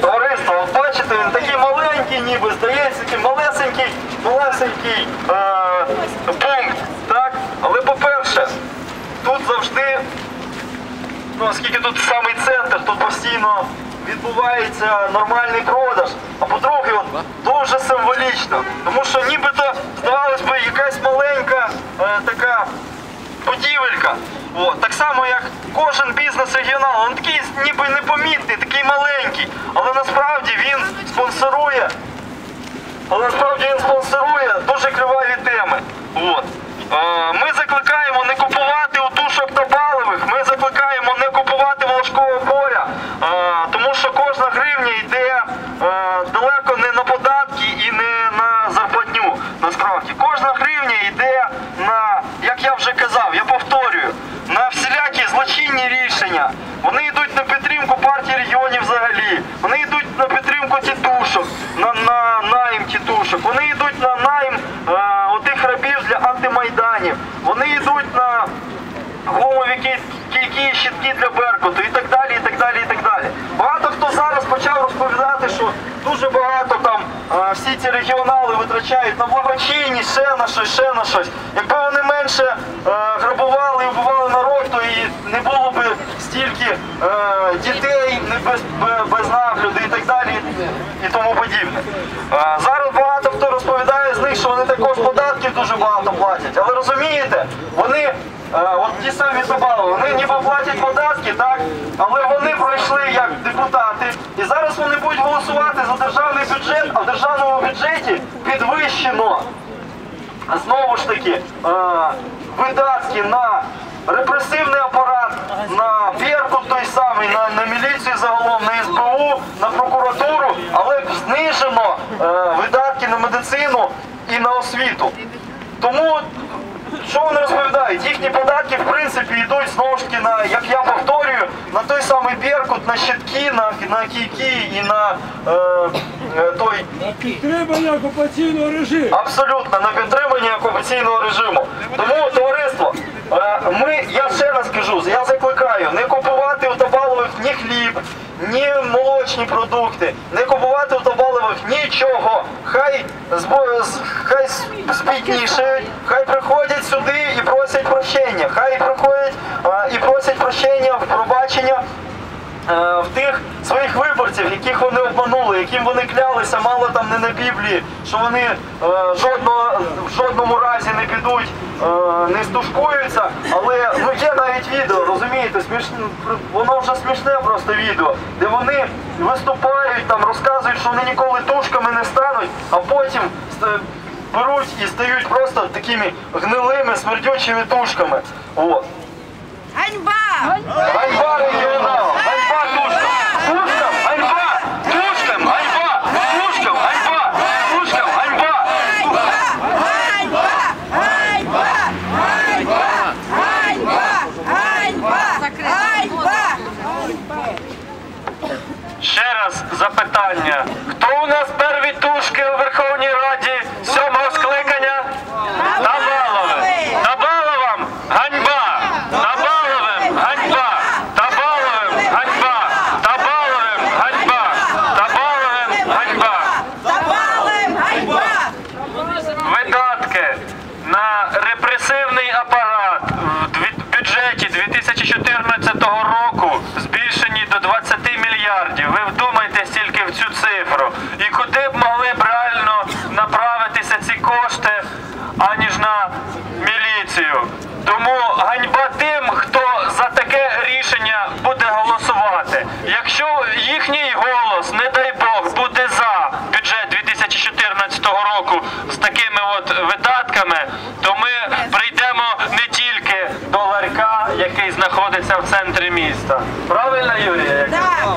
Товариство, от бачите, він такий маленький, ніби здається, такий малесенький, малесенький е, пункт. Так? Але по-перше, тут завжди, ну оскільки тут самий центр, тут постійно відбувається нормальний продаж. А по-друге, дуже символічно. Тому що нібито, здавалось би, якась маленька е, така От. Так само, як кожен бізнес регіонал, він такий ніби непомітний, такий маленький, але насправді він спонсорує. Але насправді він спонсорує дуже криваві теми. От. Е, Ми закликаємо не купувати у тушок та паливих, ми закликаємо не купувати волошкового поля, е, тому що кожна гривня йде е, далеко не на податки і не на зарплатню. Насправді кожна гривня йде на, як я вже казав, я повторюю, на всілякі злочинні рішення. Вони йдуть на підтримку партії регіонів взагалі. Вони йдуть на підтримку тітушок, на, на найм тітушок. Вони йдуть на найм е, отих рабів для антимайданів. Вони йдуть на гумові кі- кійки і щитки і так далі, і так далі, і так далі. Багато хто зараз почав розповідати, що дуже багато там всі ці регіонали витрачають на благочинність, ще на щось, ще на щось. Якби вони менше е, грабували і вбивали народ, то і не було б стільки е, дітей без, без нагляду і так далі, і тому подібне. Зараз багато хто розповідає з них, що вони також податків дуже багато платять. Але розумієте, вони Е, От ті самі Собали, вони ніби платять податки, так? Але вони пройшли як депутати. І зараз вони будуть голосувати за державний бюджет, а в державному бюджеті підвищено знову ж таки е, видатки на репресивний апарат, на Беркут той самий, на, на міліцію загалом, на СБУ, на прокуратуру, але знижено е, видатки на медицину і на освіту. Тому що вони розповідають? Їхні податки, в принципі, йдуть знову ж таки на, як я повторюю, на той самий Беркут, на щитки, на, на кійки і на е, е, той Підтримання окупаційного режиму. абсолютно на підтримання окупаційного режиму. Тому товариство, е, ми, я ще раз кажу, я закликаю не купувати у Табалових ні хліб, ні молочні продукти, не купувати у Табалових нічого. Хай збо- з- хай с- хай приходять сюди і просять прощення. Хай приходять і просять прощення, пробачення е, в тих своїх виборців, яких вони обманули, яким вони клялися, мало там не на Біблії, що вони е, в жодному разі не підуть, е, не стушкуються. Але ну є навіть відео, розумієте, воно вже смішне просто відео, де вони виступають, розказують, що вони ніколи тушками не стануть, а потім беруть і стають просто такими гнилими, смердючими тушками. От. Ганьба! Ганьба регіонал! Ганьба тушкам! Тушкам! Ганьба! Тушкам! Ганьба! Тушкам! Ганьба! Тушкам! Ганьба! Ганьба! Ганьба! Ганьба! Ганьба! Ганьба! Ганьба! Ще раз запитання. Хто у нас перві тушки у Верховній Раді сьомого скликання? Табаловим! Табаловим! Ганьба! Табаловим! Ганьба! Табаловим! Ганьба! Табаловим! Ганьба! Табаловим! Ганьба! Запалим! Ганьба! видатки на репресивний апарат в дві- бюджеті 2014 року збільшені до 20 мільярдів. Ви вдумайтесь тільки в цю цифру. І куди б могли б реально направитися ці кошти, аніж на міліцію. Тому ганьба тим, хто за таке рішення буде голосувати. Якщо їхній голос, не дай Бог, буде за бюджет 2014 року з такими от видатками, то ми прийдемо не тільки до ларька, який знаходиться в центрі міста. Правильно, Юрія? Так!